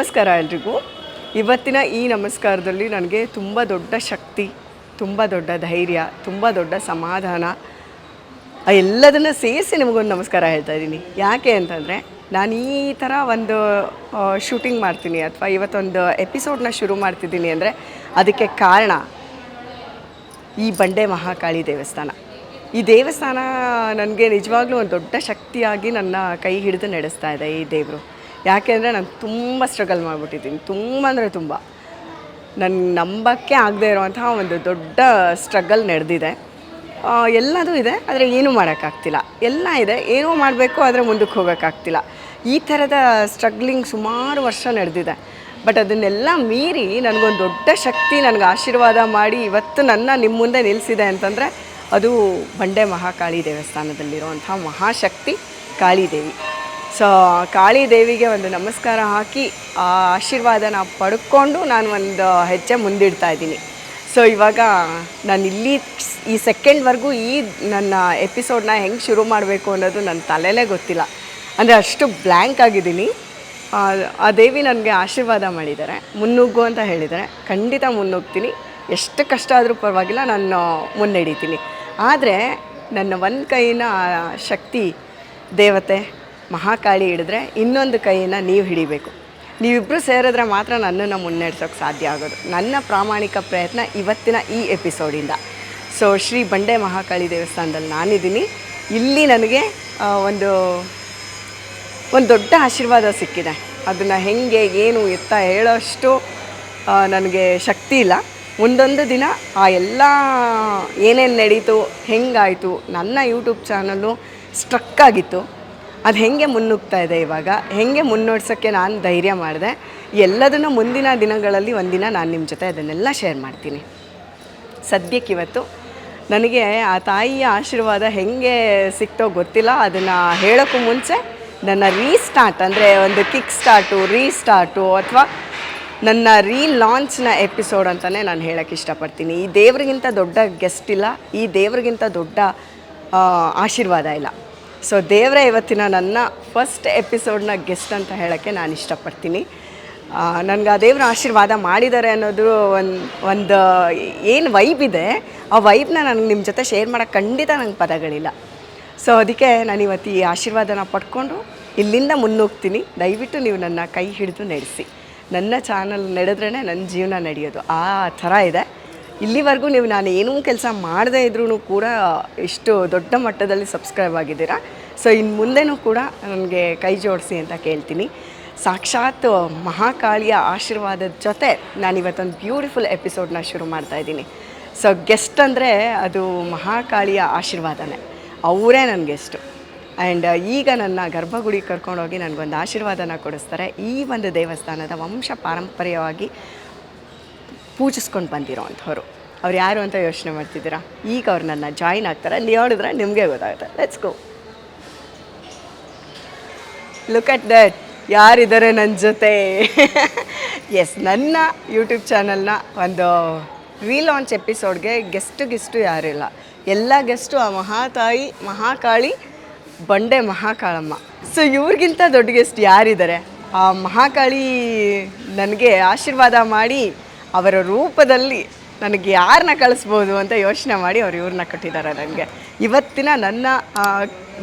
ನಮಸ್ಕಾರ ಎಲ್ರಿಗೂ. ಇವತ್ತಿನ ಈ ನಮಸ್ಕಾರದಲ್ಲಿ ನನಗೆ ತುಂಬ ದೊಡ್ಡ ಶಕ್ತಿ, ತುಂಬ ದೊಡ್ಡ ಧೈರ್ಯ, ತುಂಬ ದೊಡ್ಡ ಸಮಾಧಾನ. ಎಲ್ಲದನ್ನು ಸೇರಿಸಿ ನಿಮಗೊಂದು ನಮಸ್ಕಾರ ಹೇಳ್ತಾ ಇದ್ದೀನಿ. ಯಾಕೆ ಅಂತಂದರೆ, ನಾನು ಈ ಥರ ಒಂದು ಶೂಟಿಂಗ್ ಮಾಡ್ತೀನಿ ಅಥವಾ ಇವತ್ತೊಂದು ಎಪಿಸೋಡ್ನ ಶುರು ಮಾಡ್ತಿದ್ದೀನಿ ಅಂದರೆ ಅದಕ್ಕೆ ಕಾರಣ ಈ ಬಂಡೆ ಮಹಾಕಾಳಿ ದೇವಸ್ಥಾನ. ಈ ದೇವಸ್ಥಾನ ನನಗೆ ನಿಜವಾಗ್ಲೂ ಒಂದು ದೊಡ್ಡ ಶಕ್ತಿಯಾಗಿ ನನ್ನ ಕೈ ಹಿಡಿದು ನಡೆಸ್ತಾ ಇದೆ ಈ ದೇವರು. ಯಾಕೆ ಅಂದರೆ ನಾನು ತುಂಬ ಸ್ಟ್ರಗಲ್ ಮಾಡಿಬಿಟ್ಟಿದ್ದೀನಿ. ತುಂಬ ಅಂದರೆ ತುಂಬ. ನನ್ನ ನಂಬಕ್ಕೆ ಆಗದೆ ಇರುವಂತಹ ಒಂದು ದೊಡ್ಡ ಸ್ಟ್ರಗಲ್ ನಡೆದಿದೆ. ಎಲ್ಲದೂ ಇದೆ, ಆದರೆ ಏನೂ ಮಾಡೋಕ್ಕಾಗ್ತಿಲ್ಲ. ಎಲ್ಲ ಇದೆ, ಏನೋ ಮಾಡಬೇಕು, ಆದರೆ ಮುಂದಕ್ಕೆ ಹೋಗೋಕ್ಕಾಗ್ತಿಲ್ಲ. ಈ ಥರದ ಸ್ಟ್ರಗ್ಲಿಂಗ್ ಸುಮಾರು ವರ್ಷ ನಡೆದಿದೆ. ಬಟ್ ಅದನ್ನೆಲ್ಲ ಮೀರಿ ನನಗೊಂದು ದೊಡ್ಡ ಶಕ್ತಿ, ನನಗೆ ಆಶೀರ್ವಾದ ಮಾಡಿ ಇವತ್ತು ನನ್ನ ನಿಮ್ಮ ಮುಂದೆ ನಿಲ್ಲಿಸಿದೆ ಅಂತಂದರೆ ಅದು ಬಂಡೆ ಮಹಾಕಾಳಿ ದೇವಸ್ಥಾನದಲ್ಲಿರುವಂಥ ಮಹಾಶಕ್ತಿ ಕಾಳಿದೇವಿ. ಸೊ ಕಾಳಿ ದೇವಿಗೆ ಒಂದು ನಮಸ್ಕಾರ ಹಾಕಿ ಆ ಆಶೀರ್ವಾದನ ಪಡ್ಕೊಂಡು ನಾನು ಒಂದು ಹೆಜ್ಜೆ ಮುಂದಿಡ್ತಾ ಇದ್ದೀನಿ. ಸೊ ಇವಾಗ ನಾನು ಇಲ್ಲಿ ಈ ಸೆಕೆಂಡ್ವರೆಗೂ ಈ ನನ್ನ ಎಪಿಸೋಡ್ನ ಹೆಂಗೆ ಶುರು ಮಾಡಬೇಕು ಅನ್ನೋದು ನನ್ನ ತಲೆಲೇ ಗೊತ್ತಿಲ್ಲ. ಅಂದರೆ ಅಷ್ಟು ಬ್ಲ್ಯಾಂಕ್ ಆಗಿದ್ದೀನಿ. ಆ, ದೇವಿ ನನಗೆ ಆಶೀರ್ವಾದ ಮಾಡಿದ್ದಾರೆ. ಮುನ್ನುಗ್ಗು ಅಂತ ಹೇಳಿದರೆ ಖಂಡಿತ ಮುನ್ನುಗ್ತೀನಿ. ಎಷ್ಟು ಕಷ್ಟ ಆದರೂ ಪರವಾಗಿಲ್ಲ ನಾನು ಮುನ್ನಡೀತೀನಿ. ಆದರೆ ನನ್ನ ಒಂದು ಕೈನ ಶಕ್ತಿ ದೇವತೆ ಮಹಾಕಾಳಿ ಹಿಡಿದ್ರೆ ಇನ್ನೊಂದು ಕೈಯನ್ನು ನೀವು ಹಿಡಿಬೇಕು. ನೀವಿಬ್ಬರು ಸೇರಿದ್ರೆ ಮಾತ್ರ ನನ್ನನ್ನು ಮುನ್ನಡೆಸೋಕೆ ಸಾಧ್ಯ ಆಗೋದು. ನನ್ನ ಪ್ರಾಮಾಣಿಕ ಪ್ರಯತ್ನ ಇವತ್ತಿನ ಈ ಎಪಿಸೋಡಿಂದ. ಸೊ ಶ್ರೀ ಬಂಡೆ ಮಹಾಕಾಳಿ ದೇವಸ್ಥಾನದಲ್ಲಿ ನಾನಿದ್ದೀನಿ. ಇಲ್ಲಿ ನನಗೆ ಒಂದು ಒಂದು ದೊಡ್ಡ ಆಶೀರ್ವಾದ ಸಿಕ್ಕಿದೆ. ಅದನ್ನು ಹೆಂಗೆ, ಏನು, ಎತ್ತ ಹೇಳೋಷ್ಟು ನನಗೆ ಶಕ್ತಿ ಇಲ್ಲ. ಮುಂದೊಂದು ದಿನ ಆ ಎಲ್ಲ ಏನೇನು ನಡೀತು, ಹೆಂಗಾಯಿತು, ನನ್ನ ಯೂಟ್ಯೂಬ್ ಚಾನಲ್ಲು ಸ್ಟ್ರಕ್ ಆಗಿತ್ತು. ಅದು ಹೆಂಗೆ ಮುನ್ನುಗ್ತಾ ಇದೆ ಇವಾಗ? ಹೆಂಗೆ ಮುನ್ನೋಡ್ಸೋಕ್ಕೆ ನಾನು ಧೈರ್ಯ ಮಾಡಿದೆ? ಎಲ್ಲದನ್ನು ಮುಂದಿನ ದಿನಗಳಲ್ಲಿ ಒಂದಿನ ನಾನು ನಿಮ್ಮ ಜೊತೆ ಅದನ್ನೆಲ್ಲ ಶೇರ್ ಮಾಡ್ತೀನಿ. ಸದ್ಯಕ್ಕಿವತ್ತು ನನಗೆ ಆ ತಾಯಿಯ ಆಶೀರ್ವಾದ ಹೆಂಗೆ ಸಿಕ್ತೋ ಗೊತ್ತಿಲ್ಲ. ಅದನ್ನು ಹೇಳೋಕ್ಕೂ ಮುಂಚೆ ನನ್ನ ರೀಸ್ಟಾರ್ಟ್ ಅಂದರೆ ಒಂದು ಕಿಕ್ ಸ್ಟಾರ್ಟು ರೀಸ್ಟಾರ್ಟು ಅಥವಾ ನನ್ನ ರೀಲಾಂಚ್ನ ಎಪಿಸೋಡ್ ಅಂತಲೇ ನಾನು ಹೇಳೋಕ್ಕೆ ಇಷ್ಟಪಡ್ತೀನಿ. ಈ ದೇವ್ರಿಗಿಂತ ದೊಡ್ಡ ಗೆಸ್ಟ್ ಇಲ್ಲ. ಈ ದೇವ್ರಿಗಿಂತ ದೊಡ್ಡ ಆಶೀರ್ವಾದ ಇಲ್ಲ. ಸೊ ದೇವರೇ, ಇವತ್ತಿನ ನನ್ನ ಫಸ್ಟ್ ಎಪಿಸೋಡ್ನ ಗೆಸ್ಟ್ ಅಂತ ಹೇಳೋಕ್ಕೆ ನಾನು ಇಷ್ಟಪಡ್ತೀನಿ. ನನಗೆ ಆ ದೇವ್ರ ಆಶೀರ್ವಾದ ಮಾಡಿದ್ದಾರೆ ಅನ್ನೋದು ಒಂದು ಒಂದು, ಏನು ವೈಬ್ ಇದೆ, ಆ ವೈಬ್ನ ನನಗೆ ನಿಮ್ಮ ಜೊತೆ ಶೇರ್ ಮಾಡೋಕ್ಕೆ ಖಂಡಿತ ನಂಗೆ ಪದಗಳಿಲ್ಲ. ಸೊ ಅದಕ್ಕೆ ನಾನು ಇವತ್ತು ಈ ಆಶೀರ್ವಾದನ ಪಡ್ಕೊಂಡು ಇಲ್ಲಿಂದ ಮುನ್ನುಗ್ತೀನಿ. ದಯವಿಟ್ಟು ನೀವು ನನ್ನ ಕೈ ಹಿಡಿದು ನಡೆಸಿ. ನನ್ನ ಚಾನಲ್ ನಡೆದ್ರೇ ನನ್ನ ಜೀವನ ನಡೆಯೋದು. ಆ ಥರ ಇದೆ. ಇಲ್ಲಿವರೆಗೂ ನೀವು ನಾನು ಏನೂ ಕೆಲಸ ಮಾಡದೇ ಇದ್ರೂ ಕೂಡ ಇಷ್ಟು ದೊಡ್ಡ ಮಟ್ಟದಲ್ಲಿ ಸಬ್ಸ್ಕ್ರೈಬ್ ಆಗಿದ್ದೀರಾ? ಸೊ ಇನ್ನು ಮುಂದೆನೂ ಕೂಡ ನನಗೆ ಕೈ ಜೋಡಿಸಿ ಅಂತ ಕೇಳ್ತೀನಿ. ಸಾಕ್ಷಾತ್ ಮಹಾಕಾಳಿಯ ಆಶೀರ್ವಾದದ ಜೊತೆ ನಾನು ಇವತ್ತೊಂದು ಬ್ಯೂಟಿಫುಲ್ ಎಪಿಸೋಡ್ನ ಶುರು ಮಾಡ್ತಾ ಇದ್ದೀನಿ. ಸೊ ಗೆಸ್ಟ್ ಅಂದರೆ ಅದು ಮಹಾಕಾಳಿಯ ಆಶೀರ್ವಾದನೇ. ಅವರೇ ನನ್ನ ಗೆಸ್ಟು ಆ್ಯಂಡ್ ಈಗ ನನ್ನ ಗರ್ಭಗುಡಿ ಕರ್ಕೊಂಡೋಗಿ ನನಗೊಂದು ಆಶೀರ್ವಾದನ ಕೊಡಿಸ್ತಾರೆ ಈ ಒಂದು ದೇವಸ್ಥಾನದ ವಂಶ ಪಾರಂಪರ್ಯವಾಗಿ ಪೂಜಿಸ್ಕೊಂಡು ಬಂದಿರೋ ಅಂಥವ್ರು. ಅವ್ರು ಯಾರು ಅಂತ ಯೋಚನೆ ಮಾಡ್ತಿದ್ದೀರಾ? ಈಗ ಅವ್ರು ನನ್ನ ಜಾಯಿನ್ ಆಗ್ತಾರೆ. ನೋಡಿದ್ರೆ ನಿಮಗೆ ಗೊತ್ತಾಗುತ್ತೆ. Let's go look at that ಯಾರಿದ್ದಾರೆ ನನ್ನ ಜೊತೆ? ಎಸ್ ನನ್ನ ಯೂಟ್ಯೂಬ್ ಚಾನಲ್ನ ಒಂದು ರೀಲಾಂಚ್ ಎಪಿಸೋಡ್ಗೆ ಗೆಸ್ಟು ಗಿಸ್ಟು ಯಾರಿಲ್ಲ. ಎಲ್ಲ ಗೆಸ್ಟು ಆ ಮಹಾತಾಯಿ, ಮಹಾಕಾಳಿ, ಬಂಡೆ ಮಹಾಕಾಳಮ್ಮ. ಸೊ ಇವ್ರಿಗಿಂತ ದೊಡ್ಡ ಗೆಸ್ಟ್ ಯಾರಿದ್ದಾರೆ? ಆ ಮಹಾಕಾಳಿ ನನಗೆ ಆಶೀರ್ವಾದ ಮಾಡಿ ಅವರ ರೂಪದಲ್ಲಿ ನನಗೆ ಯಾರನ್ನ ಕಳಿಸ್ಬೋದು ಅಂತ ಯೋಚನೆ ಮಾಡಿ ಅವ್ರು ಇವ್ರನ್ನ ಕಟ್ಟಿದ್ದಾರೆ ನನಗೆ. ಇವತ್ತಿನ ನನ್ನ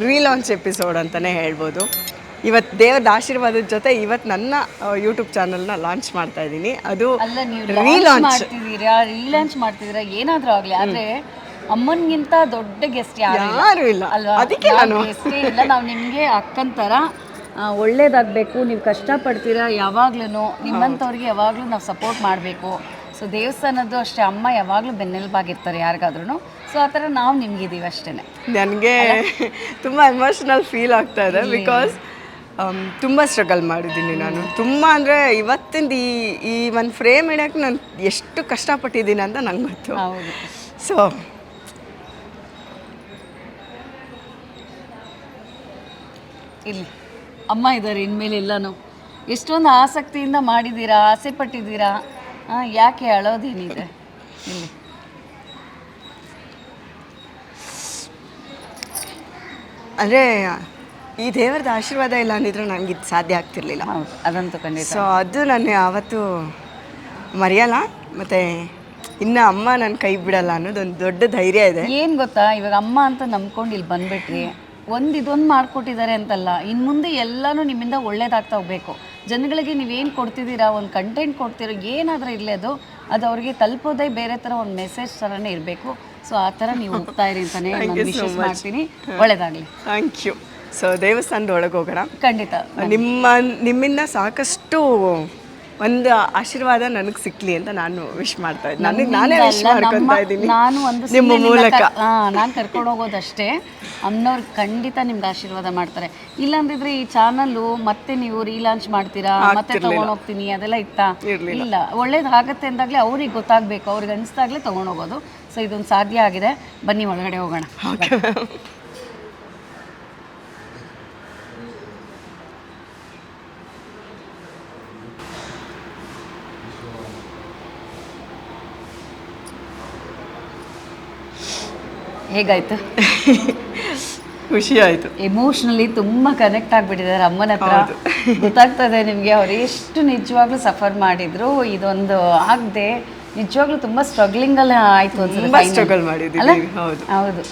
ರೀಲಾಂಚ್ ಎಪಿಸೋಡ್ ಅಂತಲೇ ಹೇಳ್ಬೋದು. ಇವತ್ತು ದೇವದ ಆಶೀರ್ವಾದದ ಜೊತೆ ಇವತ್ತು ನನ್ನ ಯೂಟ್ಯೂಬ್ ಚಾನಲ್ನ ಲಾಂಚ್ ಮಾಡ್ತಾ ಇದ್ದೀನಿ. ಅದು ರೀಲಾಂಚ್ ರೀಲಾಂಚ್ ಮಾಡ್ತಿದ್ದೀರಾ? ಏನಾದರೂ ಆಗಲಿ ಆದ್ರೆ ಅಮ್ಮನಿಗಿಂತ ದೊಡ್ಡ ಗೆಸ್ಟ್ ಯಾರು ಇಲ್ಲ. ಅದಕ್ಕೆ ನಾನು ಇಲ್ಲ. ನಾವು ನಿಮಗೆ ಆ, ಒಳ್ಳೇದಾಗಬೇಕು ನೀವು ಕಷ್ಟಪಡ್ತೀರಾ ಯಾವಾಗ್ಲೂ ನಿಮ್ಮಂಥವ್ರಿಗೆ ಯಾವಾಗಲೂ ನಾವು ಸಪೋರ್ಟ್ ಮಾಡಬೇಕು. ಸೊ ದೇವಸ್ಥಾನದ್ದು ಅಷ್ಟೇ ಅಮ್ಮ ಯಾವಾಗಲೂ ಬೆನ್ನೆಲುಬಾಗಿರ್ತಾರೆ ಯಾರಿಗಾದ್ರೂ ಸೊ ಆ ಥರ ನಾವು ನಿಮ್ಗಿದ್ದೀವಿ ಅಷ್ಟೇ ನನಗೆ ತುಂಬ ಎಮೋಷ್ನಲ್ ಫೀಲ್ ಆಗ್ತಾ ಇದೆ ಬಿಕಾಸ್ ತುಂಬ ಸ್ಟ್ರಗಲ್ ಮಾಡಿದ್ದೀನಿ ನಾನು. ತುಂಬ ಅಂದರೆ ಇವತ್ತಿಂದ ಈ ಈ ಒಂದು ಫ್ರೇಮ್ ಇಡೋಕ್ಕೆ ನಾನು ಎಷ್ಟು ಕಷ್ಟಪಟ್ಟಿದ್ದೀನಿ ಅಂತ ನಂಗೆ ಗೊತ್ತು. ಸೊ ಇಲ್ಲಿ. ಅಮ್ಮ ಇದ್ದಾರೆ ಇನ್ಮೇಲೆ ಎಲ್ಲನೂ. ಎಷ್ಟೊಂದು ಆಸಕ್ತಿಯಿಂದ ಮಾಡಿದ್ದೀರಾ ಆಸೆ ಪಟ್ಟಿದ್ದೀರಾ? ಹಾಂ ಯಾಕೆ ಅಳೋದೇನಿದೆ? ಇಲ್ಲಿ. ಅಂದರೆ ಈ ದೇವರದ ಆಶೀರ್ವಾದ ಇಲ್ಲ ಅಂದಿದ್ರೆ ನನಗೆ ಇದು ಸಾಧ್ಯ ಆಗ್ತಿರ್ಲಿಲ್ಲ. ಹೌದು ಅದಂತೂ ಖಂಡಿತ. ಸೊ ಅದು ನಾನು ಯಾವತ್ತೂ ಮರೆಯಲ್ಲ. ಮತ್ತು ಇನ್ನು ಅಮ್ಮ ನನ್ನ ಕೈ ಬಿಡಲ್ಲ ಅನ್ನೋದೊಂದು ದೊಡ್ಡ ಧೈರ್ಯ ಇದೆ. ಏನು ಗೊತ್ತಾ ಇವಾಗ ಅಮ್ಮ ಅಂತ ನಂಬ್ಕೊಂಡು ಇಲ್ಲಿ ಬಂದ್ಬಿಟ್ರಿ. ಒಂದು ಇದೊಂದು ಮಾಡಿಕೊಟ್ಟಿದ್ದಾರೆ ಅಂತಲ್ಲ. ಇನ್ನು ಮುಂದೆ ಎಲ್ಲನೂ ನಿಮ್ಮಿಂದ ಒಳ್ಳೇದಾಗ್ತಾ ಹೋಗ್ಬೇಕು. ಜನಗಳಿಗೆ ನೀವೇನು ಕೊಡ್ತಿದ್ದೀರಾ ಒಂದು ಕಂಟೆಂಟ್ ಕೊಡ್ತಿರೋ ಏನಾದರೂ ಇರಲಿ ಅದು ಅದು ಅವ್ರಿಗೆ ತಲುಪೋದೇ ಬೇರೆ ಥರ ಒಂದು ಮೆಸೇಜ್ ಥರನೇ ಇರಬೇಕು. ಸೊ ಆ ಥರ ನೀವು ಹೋಗ್ತಾ ಇರಿ ಅಂತಲೇ ಮಾಡ್ತೀನಿ. ಒಳ್ಳೇದಾಗಲಿ. ಥ್ಯಾಂಕ್ ಯು ಸೊ ದೇವಸ್ಥಾನದ ಒಳಗೆ ಹೋಗೋಣ. ಖಂಡಿತ. ನಿಮ್ಮ ನಿಮ್ಮಿಂದ ಸಾಕಷ್ಟು ಒಂದು ಆಶೀರ್ವಾದ ನನಗೆ ಸಿಕ್ಲಿ ಅಂತ ನಾನು ವಿಶ್ ಮಾಡ್ತಾ ಇದ್ದೀನಿ ನನಗೆ ನಾನೇ ವಿಶ್ ಅಲ್ಲ, ಮಾಡ್ಕೊತಾ ಇದ್ದೀನಿ. ನಾನು ಒಂದು ನಿಮ್ಮ ಮೂಲಕ. ನಾನು ಕರ್ಕೊಂಡು ಹೋಗೋದಷ್ಟೇ. ಅಮ್ಮನವ್ರು ಖಂಡಿತ ನಿಮ್ಗೆ ಆಶೀರ್ವಾದ ಮಾಡ್ತಾರೆ. ಇಲ್ಲಾಂದಿದ್ರೆ ಈ ಚಾನಲ್ಲು ಮತ್ತೆ ನೀವು ರೀಲಾಂಚ್ ಮಾಡ್ತೀರಾ? ಮತ್ತೆ ತಗೊಂಡ್ ಹೋಗ್ತೀನಿ ಅದೆಲ್ಲ ಇತ್ತಾ? ಇಲ್ಲ ಒಳ್ಳೇದಾಗತ್ತೆ ಅಂದಾಗ್ಲೇ ಅವ್ರಿಗೆ ಗೊತ್ತಾಗಬೇಕು. ಅವ್ರಿಗೆ ಅನಿಸ್ದಾಗಲೇ ತಗೊಂಡ್ ಹೋಗೋದು. ಸೊ ಇದೊಂದು ಸಾಧ್ಯ ಆಗಿದೆ. ಬನ್ನಿ ಒಳಗಡೆ ಹೋಗೋಣ. ಹೇಗಾಯ್ತು? ಖುಷಿ ಆಯಿತು ಎಮೋಷನಲಿ ತುಂಬಾ ಕನೆಕ್ಟ್ ಆಗಿಬಿಟ್ಟಿದ್ದಾರೆ ಅಮ್ಮನ ಹತ್ರ. ಗೊತ್ತಾಗ್ತದೆ ನಿಮಗೆ ಅವ್ರು ಎಷ್ಟು ನಿಜವಾಗ್ಲೂ ಸಫರ್ ಮಾಡಿದ್ರು ಇದೊಂದು ಆಗದೆ ನಿಜವಾಗ್ಲೂ ತುಂಬಾ ಸ್ಟ್ರಗ್ಲಿಂಗ್ ಅಲ್ಲಿ ಆಯ್ತು ಅನ್ಸುತ್ತೆ ಅಲ್ಲ? ಮಾಡಿದ್ದೀವಿ ಹೌದು. ಹೌದು.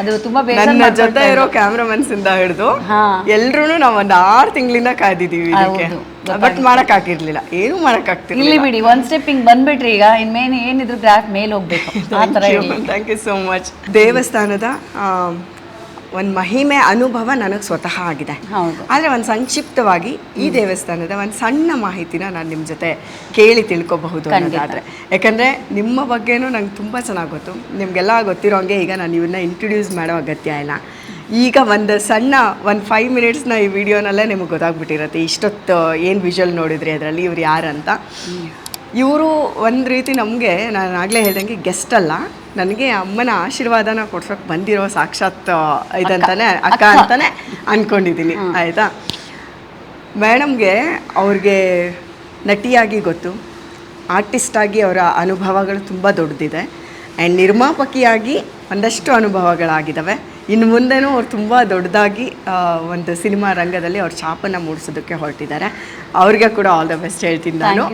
ಅದು ತುಂಬಾ ಬೇಜಾರ್ ನನ್ನ ಮಾಡ್ಕೊಳ್ತಾ ಜೊತೆ ಇರೋ ಕ್ಯಾಮ್ರಾಮನ್ಸ್ ಇಂದ ಹಿಡಿದು ಹಾ. ಎಲ್ರೂ ನಾವು ಒಂದು ಆರು ತಿಂಗಳಿಂದ ಕಾದಿದೀವಿ ಹೌದು, ಬಟ್ ಮಾಡಕ್ ಆಗಿರ್ಲಿಲ್ಲ ಏನು ಮಾಡಕ್ ಆಗ್ತಿರ್ಲಿಲ್ಲ. ಇಲ್ಲಿ ಬಿಡಿ ಒಂದ್ ಸ್ಟೆಪ್ ಹಿಂಗ್ ಬಂದ್ಬಿಟ್ರಿ ಈಗ ಇನ್ಮೇನ್ ಏನಿದ್ರು ಗ್ರಾಫ್ ಮೇಲೆ ಹೋಗ್ಬೇಕು. ಆ ಥರ ಇರ್ಲಿ. ಥ್ಯಾಂಕ್ ಯು ಸೋ ಮಚ್ ದೇವಸ್ಥಾನದ ಒಂದು ಮಹಿಮೆ ಅನುಭವ ನನಗೆ ಸ್ವತಃ ಆಗಿದೆ. ಆದರೆ ಒಂದು ಸಂಕ್ಷಿಪ್ತವಾಗಿ ಈ ದೇವಸ್ಥಾನದ ಒಂದು ಸಣ್ಣ ಮಾಹಿತಿನ ನಾನು ನಿಮ್ಮ ಜೊತೆ ಕೇಳಿ ತಿಳ್ಕೊಬಹುದು ಅನ್ನೋದಾದರೆ. ಯಾಕಂದರೆ ನಿಮ್ಮ ಬಗ್ಗೆನೂ ನಂಗೆ ತುಂಬ ಚೆನ್ನಾಗಿ ಗೊತ್ತು. ನಿಮಗೆಲ್ಲ ಗೊತ್ತಿರೋ ಹಂಗೆ ಈಗ ನಾನು ಇವನ್ನ ಇಂಟ್ರೊಡ್ಯೂಸ್ ಮಾಡೋ ಅಗತ್ಯ ಇಲ್ಲ. ಈಗ ಒಂದು ಸಣ್ಣ ಒಂದು ಫೈವ್ ಮಿನಿಟ್ಸ್ನ ಈ ವಿಡಿಯೋನಲ್ಲೇ ನಿಮಗೆ ಗೊತ್ತಾಗ್ಬಿಟ್ಟಿರತ್ತೆ ಇಷ್ಟೊತ್ತು ಏನು ವಿಜುವಲ್ ನೋಡಿದ್ರಿ ಅದರಲ್ಲಿ ಇವ್ರು ಯಾರಂತ ಇವರು ಒಂದು ರೀತಿ ನಮಗೆ ನಾನು ಆಗಲೇ ಹೇಳ್ದಂಗೆ ಗೆಸ್ಟ್ ಅಲ್ಲ. ನನಗೆ ಅಮ್ಮನ ಆಶೀರ್ವಾದನ ಕೊಡ್ಸೋಕೆ ಬಂದಿರೋ ಸಾಕ್ಷಾತ್ ಇದಂತಾನೆ ಅಕ್ಕ. ಅಂತಾನೆ ಅನ್ಕೊಂಡಿದ್ದೀನಿ. ಆಯಿತಾ? ಮೇಡಮ್ಗೆ ಅವ್ರಿಗೆ ನಟಿಯಾಗಿ ಗೊತ್ತು. ಆರ್ಟಿಸ್ಟಾಗಿ ಅವರ ಅನುಭವಗಳು ತುಂಬ ದೊಡ್ಡದಿದೆ. ಆ್ಯಂಡ್ ನಿರ್ಮಾಪಕಿಯಾಗಿ ಒಂದಷ್ಟು ಅನುಭವಗಳಾಗಿದ್ದಾವೆ ಇನ್ನು ಮುಂದೆನೂ ಅವ್ರು ತುಂಬ ದೊಡ್ಡದಾಗಿ ಒಂದು ಸಿನಿಮಾ ರಂಗದಲ್ಲಿ ಅವ್ರ ಛಾಪನ್ನು ಮೂಡಿಸೋದಕ್ಕೆ ಹೊರಟಿದ್ದಾರೆ. ಅವ್ರಿಗೆ ಕೂಡ ಆಲ್ ದ ಬೆಸ್ಟ್ ಹೇಳ್ತೀನಿ ನಾನು.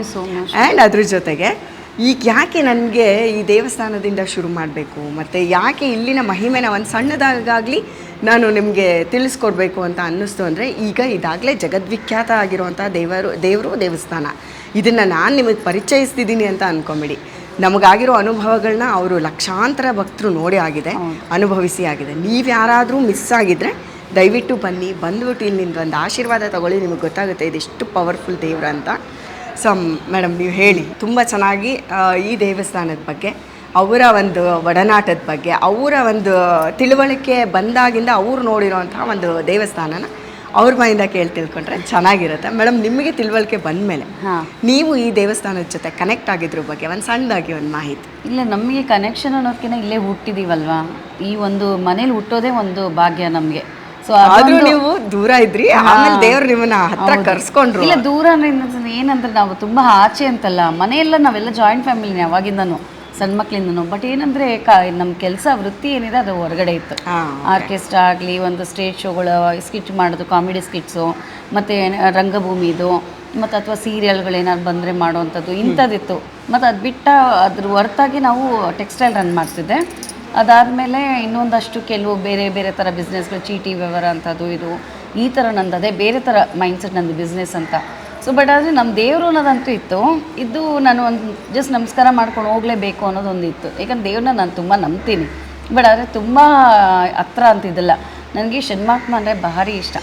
ಆ್ಯಂಡ್ ಅದ್ರ ಜೊತೆಗೆ ಈಗ ಯಾಕೆ ನನಗೆ ಈ ದೇವಸ್ಥಾನದಿಂದ ಶುರು ಮಾಡಬೇಕು? ಮತ್ತು ಯಾಕೆ ಇಲ್ಲಿನ ಮಹಿಮೆನ ಒಂದು ಸಣ್ಣದಾಗಲಿ ನಾನು ನಿಮಗೆ ತಿಳಿಸ್ಕೊಡ್ಬೇಕು ಅಂತ ಅನ್ನಿಸ್ತು ಅಂದರೆ ಈಗ ಇದಾಗಲೇ ಜಗದ್ವಿಖ್ಯಾತ ಆಗಿರುವಂಥ ದೇವರು ದೇವರು ದೇವಸ್ಥಾನ. ಇದನ್ನು ನಾನು ನಿಮಗೆ ಪರಿಚಯಿಸ್ತಿದ್ದೀನಿ ಅಂತ ಅಂದ್ಕೊಂಬಿಡಿ ನಮಗಾಗಿರೋ ಅನುಭವಗಳನ್ನ ಅವರು ಲಕ್ಷಾಂತರ ಭಕ್ತರು ನೋಡಿ ಆಗಿದೆ ಅನುಭವಿಸಿ ಆಗಿದೆ. ನೀವು ಯಾರಾದರೂ ಮಿಸ್ ಆಗಿದ್ದರೆ ದಯವಿಟ್ಟು ಬನ್ನಿ ಬಂದ್ಬಿಟ್ಟು ಇಲ್ಲಿಂದ ಒಂದು ಆಶೀರ್ವಾದ ತಗೊಳ್ಳಿ ನಿಮಗೆ ಗೊತ್ತಾಗುತ್ತೆ ಇದೆಷ್ಟು ಪವರ್ಫುಲ್ ದೇವ್ರ ಅಂತ. ಸೊ ಮೇಡಮ್ ನೀವು ಹೇಳಿ. ತುಂಬ ಚೆನ್ನಾಗಿ ಈ ದೇವಸ್ಥಾನದ ಬಗ್ಗೆ ಅವರ ಒಂದು ಒಡನಾಟದ ಬಗ್ಗೆ ಅವರ ಒಂದು ತಿಳುವಳಿಕೆ ಬಂದಾಗಿಂದ ಅವರು ನೋಡಿರೋಂಥ ಒಂದು ದೇವಸ್ಥಾನನ ಅವ್ರ ಬಾಯಿಂದ ಕೇಳಿ ತಿಳ್ಕೊಂಡ್ರೆ ಚೆನ್ನಾಗಿರುತ್ತೆ. ಮೇಡಮ್ ನಿಮಗೆ ತಿಳುವಳಿಕೆ ಬಂದ ಮೇಲೆ ಹಾ. ನೀವು ಈ ದೇವಸ್ಥಾನದ ಜೊತೆ ಕನೆಕ್ಟ್ ಆಗಿದ್ರ ಬಗ್ಗೆ ಒಂದು ಸಣ್ಣದಾಗಿ ಒಂದು ಮಾಹಿತಿ. ಇಲ್ಲ ನಮಗೆ ಕನೆಕ್ಷನ್ ಅನ್ನೋದಕ್ಕಿಂತ ಇಲ್ಲೇ ಹುಟ್ಟಿದೀವಲ್ವಾ? ಈ ಒಂದು ಮನೇಲಿ ಹುಟ್ಟೋದೇ ಒಂದು ಭಾಗ್ಯ ನಮಗೆ. ಸೊ ಆದ್ರೂ ನೀವು ದೂರ ಇದ್ರಿ ಆಮೇಲೆ ದೇವ್ರು ನಿಮ್ಮನ್ನ ಹತ್ರ ಕರ್ಸ್ಕೊಂಡ್ರು. ಇಲ್ಲ ದೂರ ಅಂದ್ರೆ ಏನಂದ್ರೆ ನಾವು ತುಂಬಾ ಆಚೆ ಅಂತಲ್ಲ ಮನೆಯೆಲ್ಲ ನಾವೆಲ್ಲ ಜಾಯಿಂಟ್ ಫ್ಯಾಮಿಲಿ ಯಾವಾಗಿಂದನು ಸಣ್ಣ ಮಕ್ಳಿಂದನು. ಬಟ್ ಏನಂದ್ರೆ ನಮ್ಮ ಕೆಲಸ ವೃತ್ತಿ ಏನಿದೆ ಅದು ಹೊರಗಡೆ ಇತ್ತು. ಆರ್ಕೆಸ್ಟ್ರಾ ಆಗಲಿ ಒಂದು ಸ್ಟೇಜ್ ಶೋಗಳು ಸ್ಕಿಚ್ ಮಾಡೋದು ಕಾಮಿಡಿ ಸ್ಕಿಟ್ಸು ಮತ್ತು ರಂಗಭೂಮಿದು ಮತ್ತು ಅಥವಾ ಸೀರಿಯಲ್ಗಳೇನಾದ್ರು ಬಂದರೆ ಮಾಡೋವಂಥದ್ದು ಇಂಥದ್ದಿತ್ತು. ಮತ್ತು ಅದು ಬಿಟ್ಟ ಅದ್ರ ಹೊರತಾಗಿ ನಾವು ಟೆಕ್ಸ್ಟೈಲ್ ರನ್ ಮಾಡ್ತಿದ್ದೆ. ಅದಾದಮೇಲೆ ಇನ್ನೊಂದಷ್ಟು ಕೆಲವು ಬೇರೆ ಬೇರೆ ಥರ ಬಿಸ್ನೆಸ್ಗಳು ಚೀಟಿ ವ್ಯವಹಾರ ಅಂಥದ್ದು ಇದು ಈ ಥರ ನಂದು ಅದೇ ಬೇರೆ ಥರ ಮೈಂಡ್ಸೆಟ್ ನಂದು ಬಿಸ್ನೆಸ್ ಅಂತ. ಸೊ ಬಟ್ ಆದರೆ ನಮ್ಮ ದೇವರು ಅನ್ನೋದಂತೂ ಇತ್ತು. ಇದು ನಾನು ಒಂದು ಜಸ್ಟ್ ನಮಸ್ಕಾರ ಮಾಡ್ಕೊಂಡು ಹೋಗಲೇಬೇಕು ಅನ್ನೋದೊಂದು ಇತ್ತು ಯಾಕಂದ್ರೆ ದೇವ್ರನ್ನ ನಾನು ತುಂಬ ನಂಬ್ತೀನಿ. ಬಟ್ ಆದರೆ ತುಂಬ ಹತ್ರ ಅಂತಿದ್ದಿಲ್ಲ ನನಗೆ ಷಣ್ಮಾತ್ಮ ಅಂದರೆ ಭಾರಿ ಇಷ್ಟ.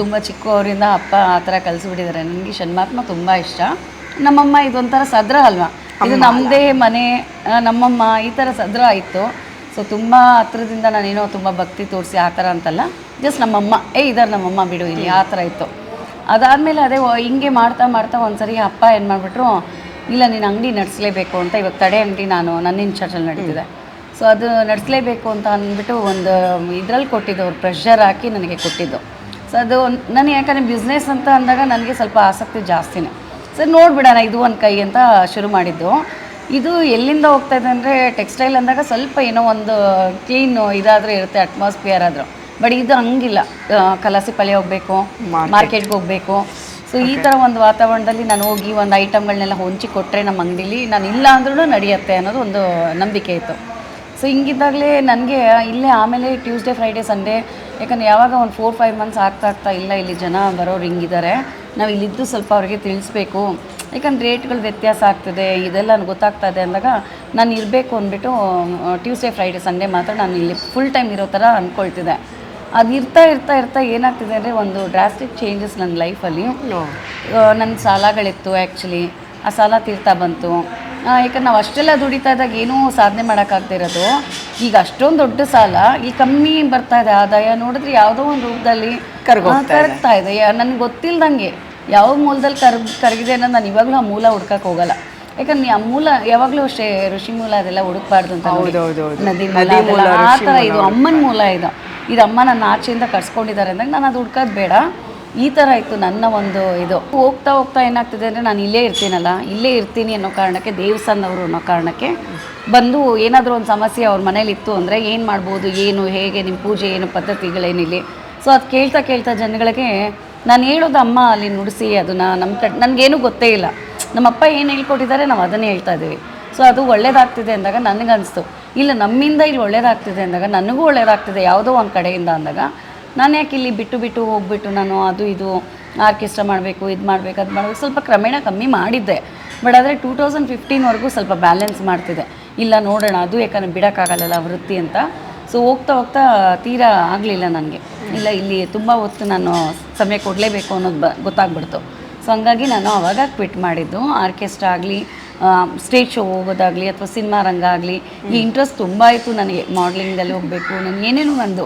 ತುಂಬ ಚಿಕ್ಕವರಿಂದ ಅಪ್ಪ ಆ ಥರ ಕಲಿಸ್ಬಿಟ್ಟಿದ್ದಾರೆ. ನನಗೆ ಷಣ್ಮಾತ್ಮ ತುಂಬ ಇಷ್ಟ. ನಮ್ಮಮ್ಮ ಇದೊಂಥರ ಸದ್ರ ಅಲ್ವಾ? ಇದು ನಮ್ಮದೇ ಮನೆ ನಮ್ಮಮ್ಮ ಈ ಥರ ಸದ್ರ ಆಯಿತು. ಸೊ ತುಂಬ ಹತ್ರದಿಂದ ನಾನೇನೋ ತುಂಬ ಭಕ್ತಿ ತೋರಿಸಿ ಆ ಥರ ಅಂತಲ್ಲ ಜಸ್ಟ್ ನಮ್ಮಮ್ಮ, ಏ, ಇದಾರೆ ನಮ್ಮಮ್ಮ ಬಿಡು, ಇಲ್ಲಿ ಆ ಥರ ಇತ್ತು. ಅದಾದಮೇಲೆ ಅದೇ ಹಿಂಗೆ ಮಾಡ್ತಾ ಮಾಡ್ತಾ ಒಂದ್ಸರಿ ಅಪ್ಪ ಏನು ಮಾಡಿಬಿಟ್ರು, ಇಲ್ಲ, ನೀನು ಅಂಗಡಿ ನಡೆಸಲೇಬೇಕು ಅಂತ ಇವಾಗ ತಡೆ ಅಂಗಡಿ ನಾನು ನನ್ನ ಇನ್ಚಾರ್ಜಲ್ಲಿ ನಡೀತಿದೆ. ಸೊ ಅದು ನಡೆಸಲೇಬೇಕು ಅಂತ ಅಂದ್ಬಿಟ್ಟು ಒಂದು, ಇದ್ರಲ್ಲಿ ಕೊಟ್ಟಿದ್ದು ಅವ್ರು ಪ್ರೆಷರ್ ಹಾಕಿ ನನಗೆ ಕೊಟ್ಟಿದ್ದು. ಸೊ ಅದು ನಾನು ಯಾಕಂದರೆ ಬಿಸ್ನೆಸ್ ಅಂತ ಅಂದಾಗ ನನಗೆ ಸ್ವಲ್ಪ ಆಸಕ್ತಿ ಜಾಸ್ತಿನೇ. ಸರ್ ನೋಡ್ಬಿಡೋಣ, ಇದು ಒಂದು ಕೈ ಅಂತ ಶುರು ಮಾಡಿದ್ದು. ಇದು ಎಲ್ಲಿಂದ ಹೋಗ್ತಾ ಇದೆ ಅಂದರೆ ಟೆಕ್ಸ್ಟೈಲ್ ಅಂದಾಗ ಸ್ವಲ್ಪ ಏನೋ ಒಂದು ಕ್ಲೀನ್ ಇದಾದರೂ ಇರುತ್ತೆ ಅಟ್ಮಾಸ್ಫಿಯರ್ ಆದರೂ. ಬಟ್ ಇದು ಹಂಗಿಲ್ಲ. ಆ, ಕಲಾಸಿ ಪಳೆ ಹೋಗಬೇಕು ಮಾರ್ಕೆಟ್ಗೆ ಹೋಗಬೇಕು. ಸೊ ಈ ಥರ ಒಂದು ವಾತಾವರಣದಲ್ಲಿ ನಾನು ಹೋಗಿ ಒಂದು ಐಟಮ್ಗಳನ್ನೆಲ್ಲ ಹೊಂಚಿ ಕೊಟ್ಟರೆ ನಮ್ಮ ಅಂಗಡಿಲಿ ನಾನು ಇಲ್ಲ ಅಂದ್ರೂ ನಡೆಯುತ್ತೆ ಅನ್ನೋದು ಒಂದು ನಂಬಿಕೆ ಇತ್ತು. ಸೊ ಹಿಂಗಿದ್ದಾಗಲೇ ನನಗೆ ಇಲ್ಲೇ ಆಮೇಲೆ ಟ್ಯೂಸ್ಡೇ ಫ್ರೈಡೇ ಸಂಡೇ ಯಾಕಂದ್ರೆ ಯಾವಾಗ ಒಂದು ಫೋರ್ ಫೈವ್ ಮಂತ್ಸ್ ಆಗ್ತಾ ಆಗ್ತಾ ಇಲ್ಲ ಇಲ್ಲಿ ಜನ ಬರೋರು ಹಿಂಗಿದ್ದಾರೆ. ನಾವು ಇಲ್ಲಿದ್ದು ಸ್ವಲ್ಪ ಅವ್ರಿಗೆ ತಿಳಿಸ್ಬೇಕು. ಯಾಕಂದ್ರೆ ರೇಟ್ಗಳು ವ್ಯತ್ಯಾಸ ಆಗ್ತದೆ ಇದೆಲ್ಲ ನನಗೆ ಗೊತ್ತಾಗ್ತಾ ಇದೆ ಅಂದಾಗ ನಾನು ಇರಬೇಕು ಅಂದ್ಬಿಟ್ಟು ಟ್ಯೂಸ್ಡೇ ಫ್ರೈಡೇ ಸಂಡೇ ಮಾತ್ರ ನಾನು ಇಲ್ಲಿ ಫುಲ್ ಟೈಮ್ ಇರೋ ಥರ ಅಂದ್ಕೊಳ್ತಿದ್ದೆ ಅದು ಇರ್ತಾ ಇರ್ತಾ ಇರ್ತಾ ಏನಾಗ್ತಿದೆ ಅಂದರೆ ಒಂದು ಡ್ರಾಸ್ಟಿಕ್ ಚೇಂಜಸ್ ನನ್ನ ಲೈಫಲ್ಲಿ ನನ್ನ ಸಾಲಗಳಿತ್ತು ಆ್ಯಕ್ಚುಲಿ ಆ ಸಾಲ ತೀರ್ತಾ ಬಂತು. ಯಾಕಂದ್ರೆ ನಾವು ಅಷ್ಟೆಲ್ಲ ದುಡಿತಾ ಇದ್ದಾಗ ಏನೂ ಸಾಧನೆ ಮಾಡೋಕ್ಕಾಗದೇ ಇರೋದು. ಈಗ ಅಷ್ಟೊಂದು ದೊಡ್ಡ ಸಾಲ ಈಗ ಕಮ್ಮಿ ಬರ್ತಾ ಇದೆ ಆದಾಯ ನೋಡಿದ್ರೆ ಯಾವುದೋ ಒಂದು ರೂಪದಲ್ಲಿ ಕರಗ್ತಾ ಇದೆ. ನನಗೆ ಗೊತ್ತಿಲ್ದಂಗೆ. ಯಾವ ಮೂಲದಲ್ಲಿ ಕರ್ ಕರಗಿದೆ ಅನ್ನೋದು ನಾನು ಇವಾಗಲೂ ಆ ಮೂಲ ಹುಡ್ಕಕ್ಕೆ ಹೋಗಲ್ಲ. ಯಾಕಂದ್ರೆ ಆ ಮೂಲ ಯಾವಾಗಲೂ ಅಷ್ಟೇ ಋಷಿ ಮೂಲ ಅದೆಲ್ಲ ಹುಡುಕ್ಬಾರ್ದು ಅಂತ ನೋಡಿ. ಹೌದೌದೌದು. ನದಿ ಮೂಲ ಅದೆಲ್ಲ ಆ ಥರ ಇದು ಅಮ್ಮನ ಮೂಲ ಇದು. ಇದು ಅಮ್ಮ ನನ್ನ ಆಚೆಯಿಂದ ಕರ್ಸ್ಕೊಂಡಿದ್ದಾರೆ ಅಂದಾಗ ನಾನು ಅದು ಹುಡ್ಕೋದು ಬೇಡ. ಈ ಥರ ಇತ್ತು ನನ್ನ ಒಂದು ಇದು. ಹೋಗ್ತಾ ಹೋಗ್ತಾ ಏನಾಗ್ತಿದೆ ಅಂದರೆ ನಾನು ಇಲ್ಲೇ ಇರ್ತೀನಲ್ಲ ಇಲ್ಲೇ ಇರ್ತೀನಿ ಅನ್ನೋ ಕಾರಣಕ್ಕೆ ದೇವಸ್ಥಾನದವರು ಅನ್ನೋ ಕಾರಣಕ್ಕೆ ಬಂದು ಏನಾದರೂ ಒಂದು ಸಮಸ್ಯೆ ಅವ್ರ ಮನೇಲಿ ಇತ್ತು ಅಂದರೆ ಏನು ಮಾಡ್ಬೋದು ಏನು ಹೇಗೆ ನಿಮ್ಮ ಪೂಜೆ ಏನು ಪದ್ಧತಿಗಳೇನಿಲ್ಲಿ. ಸೊ ಅದು ಕೇಳ್ತಾ ಕೇಳ್ತಾ ಜನಗಳಿಗೆ ನಾನು ಹೇಳೋದು ಅಮ್ಮ ಅಲ್ಲಿ ನುಡಿಸಿ ಅದನ್ನು ನಮ್ಮ ಕಡೆ ನನಗೇನು ಗೊತ್ತೇ ಇಲ್ಲ. ನಮ್ಮಪ್ಪ ಏನು ಹೇಳ್ಕೊಟ್ಟಿದ್ದಾರೆ ನಾವು ಅದನ್ನೇ ಹೇಳ್ತಾ ಇದ್ದೀವಿ. ಸೊ ಅದು ಒಳ್ಳೇದಾಗ್ತಿದೆ ಅಂದಾಗ ನನಗನ್ನಿಸ್ತು ಇಲ್ಲ, ನಮ್ಮಿಂದ ಇಲ್ಲಿ ಒಳ್ಳೇದಾಗ್ತಿದೆ ಅಂದಾಗ, ನನಗೂ ಒಳ್ಳೇದಾಗ್ತಿದೆ, ಯಾವುದೋ ಒಂದು ಕಡೆಯಿಂದ ಅಂದಾಗ, ನಾನು ಯಾಕೆ ಇಲ್ಲಿ ಬಿಟ್ಟು ಬಿಟ್ಟು ಹೋಗ್ಬಿಟ್ಟು ನಾನು ಅದು ಇದು ಆರ್ಕೆಸ್ಟ್ರಾ ಮಾಡಬೇಕು, ಇದು ಮಾಡಬೇಕು, ಅದು ಮಾಡಬೇಕು, ಸ್ವಲ್ಪ ಕ್ರಮೇಣ ಕಮ್ಮಿ ಮಾಡಿದ್ದೆ. ಬಟ್ ಆದರೆ ಟೂ ತೌಸಂಡ್ ಫಿಫ್ಟೀನ್ವರೆಗೂ ಸ್ವಲ್ಪ ಬ್ಯಾಲೆನ್ಸ್ ಮಾಡ್ತಿದೆ. ಇಲ್ಲ, ನೋಡೋಣ, ಅದು ಯಾಕಂದ್ರೆ ಬಿಡೋಕ್ಕಾಗಲ್ಲ ವೃತ್ತಿ ಅಂತ. ಸೊ ಹೋಗ್ತಾ ಹೋಗ್ತಾ ತೀರಾ ಆಗಲಿಲ್ಲ ನನಗೆ. ಇಲ್ಲ ಇಲ್ಲಿ ತುಂಬ ಹೊತ್ತು ನಾನು ಸಮಯ ಕೊಡಲೇಬೇಕು ಅನ್ನೋದು ಬ ಗೊತ್ತಾಗ್ಬಿಡ್ತು. ಸೊ ಹಂಗಾಗಿ ನಾನು ಅವಾಗ ಕ್ವಿಟ್ ಮಾಡಿದ್ದು. ಆರ್ಕೆಸ್ಟ್ರಾ ಆಗಲಿ ಸ್ಟೇಜ್ ಶೋ ಹೋಗೋದಾಗಲಿ ಅಥವಾ ಸಿನಿಮಾ ರಂಗ ಆಗಲಿ ಈ ಇಂಟ್ರೆಸ್ಟ್ ತುಂಬ ಆಯಿತು ನನಗೆ. ಮಾಡ್ಲಿಂಗಲ್ಲಿ ಹೋಗಬೇಕು ನಾನು ಏನೇನು ಬಂದು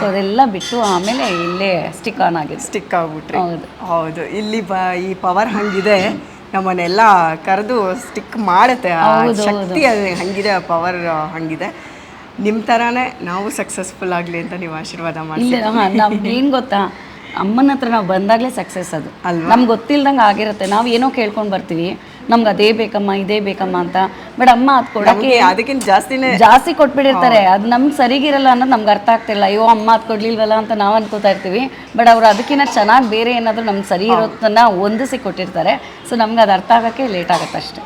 ಸೊ ಅದೆಲ್ಲ ಬಿಟ್ಟು ಆಮೇಲೆ ಇಲ್ಲೇ ಸ್ಟಿಕ್ ಆನ್ ಆಗಿದೆ ಸ್ಟಿಕ್ ಆಗ್ಬಿಟ್ರಿ. ಹೌದು. ಹೌದು. ಇಲ್ಲಿ ಬ ಈ ಪವರ್ ಹಂಗಿದೆ. ನಮ್ಮನ್ನೆಲ್ಲ ಕರೆದು ಸ್ಟಿಕ್ ಮಾಡುತ್ತೆ. ಶಕ್ತಿ ಹಂಗಿದೆ ಪವರ್ ಹಂಗಿದೆ. ನಿಮ್ಮ ಥರನೇ ನಾವು ಸಕ್ಸಸ್ಫುಲ್ ಆಗಲಿ ಅಂತ ನೀವು ಆಶೀರ್ವಾದ ಮಾಡಿ ಇಲ್ಲ ಏನು ಗೊತ್ತಾ? ಅಮ್ಮನ ಹತ್ರ ನಾವು ಬಂದಾಗಲೇ ಸಕ್ಸಸ್ ಅದು. ಅಲ್ವಾ? ನಮ್ಗೆ ಗೊತ್ತಿಲ್ಲದಂಗೆ ಆಗಿರುತ್ತೆ. ನಾವು ಏನೋ ಕೇಳ್ಕೊಂಡು ಬರ್ತೀವಿ. ನಮ್ಗೆ ಅದೇ ಬೇಕಮ್ಮ ಇದೇ ಬೇಕಮ್ಮ ಅಂತ. ಬಟ್ ಅಮ್ಮ ಅದು ಕೊಡೋಕ್ಕೆ ಅದಕ್ಕಿಂತ ಜಾಸ್ತಿನೇ ಜಾಸ್ತಿ ಕೊಟ್ಬಿಟ್ಟಿರ್ತಾರೆ ಅದು ನಮ್ಗೆ ಸರಿಗಿರಲ್ಲ ಅನ್ನೋದು ನಮ್ಗೆ ಅರ್ಥ ಆಗ್ತಿಲ್ಲ. ಅಯ್ಯೋ ಅಮ್ಮ ಅದು ಕೊಡ್ಲಿಲ್ವಲ್ಲ ಅಂತ ನಾವು ಅನ್ಕೋತಾ ಇರ್ತೀವಿ. ಬಟ್ ಅವ್ರು ಅದಕ್ಕಿಂತ ಚೆನ್ನಾಗಿ ಬೇರೆ ಏನಾದರೂ ನಮ್ಗೆ ಸರಿ ಇರೋದನ್ನ ಹೊಂದಿಸಿ ಕೊಟ್ಟಿರ್ತಾರೆ. ಸೊ ನಮ್ಗೆ ಅದು ಅರ್ಥ ಆಗೋಕ್ಕೆ ಲೇಟ್ ಆಗುತ್ತೆ ಅಷ್ಟೇ.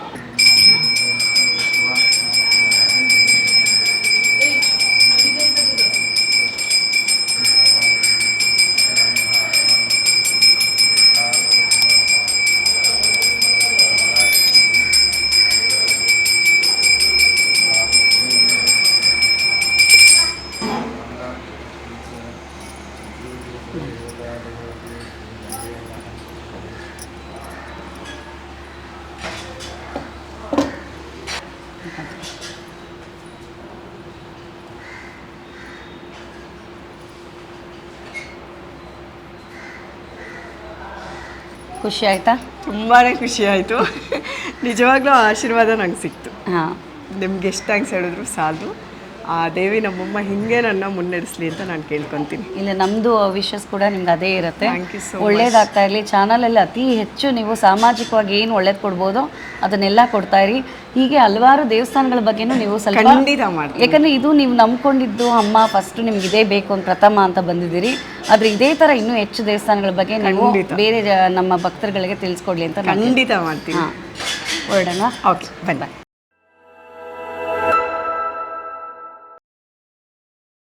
ಖುಷಿ ಆಯ್ತಾ? ತುಂಬಾ ಖುಷಿ ಆಯಿತು. ನಿಜವಾಗ್ಲೂ ಆಶೀರ್ವಾದ ನಂಗೆ ಸಿಕ್ತು. ಹಾಂ. ನಿಮ್ಗೆ ಎಷ್ಟು ಥ್ಯಾಂಕ್ಸ್ ಹೇಳಿದ್ರು ಸಾಲದು. ಆ ದೇವಿ ನಮ್ಮಮ್ಮ ಹಿಂಗೆ ನನ್ನ ಮುನ್ನಡೆಸಲಿ ಅಂತ ನಾನು ಕೇಳ್ಕೊತೀನಿ. ಇಲ್ಲ ನಮ್ಮದು ವಿಶಸ್ ಕೂಡ ನಿಮ್ಗೆ ಅದೇ ಇರುತ್ತೆ. ಒಳ್ಳೇದಾಗ್ತಾ ಇರಲಿ. ಚಾನಲಲ್ಲಿ ಅತಿ ಹೆಚ್ಚು ನೀವು ಸಾಮಾಜಿಕವಾಗಿ ಏನು ಒಳ್ಳೇದು ಕೊಡ್ಬೋದು ಅದನ್ನೆಲ್ಲ ಕೊಡ್ತಾ ಇರಿ. ಹೀಗೆ ಹಲವಾರು ದೇವಸ್ಥಾನಗಳ ಬಗ್ಗೆನೂ ನೀವು ಸ್ವಲ್ಪ ಯಾಕಂದ್ರೆ ಇದು ನೀವು ನಂಬ್ಕೊಂಡಿದ್ದು ಅಮ್ಮ ಫಸ್ಟ್ ನಿಮ್ಗೆ ಇದೇ ಬೇಕು ಅಂತ ಪ್ರಥಮ ಅಂತ ಬಂದಿದ್ದೀರಿ. ಆದ್ರೆ ಇದೇ ತರ ಇನ್ನೂ ಹೆಚ್ಚು ದೇವಸ್ಥಾನಗಳ ಬಗ್ಗೆ ನೀವು ಬೇರೆ ನಮ್ಮ ಭಕ್ತರುಗಳಿಗೆ ತಿಳಿಸ್ಕೊಡ್ಲಿ ಅಂತ ಖಂಡಿತ ಮಾಡ್ತೀನಿ. ಹೊರಡೋಣ? ಓಕೆ ಬನ್ನಿ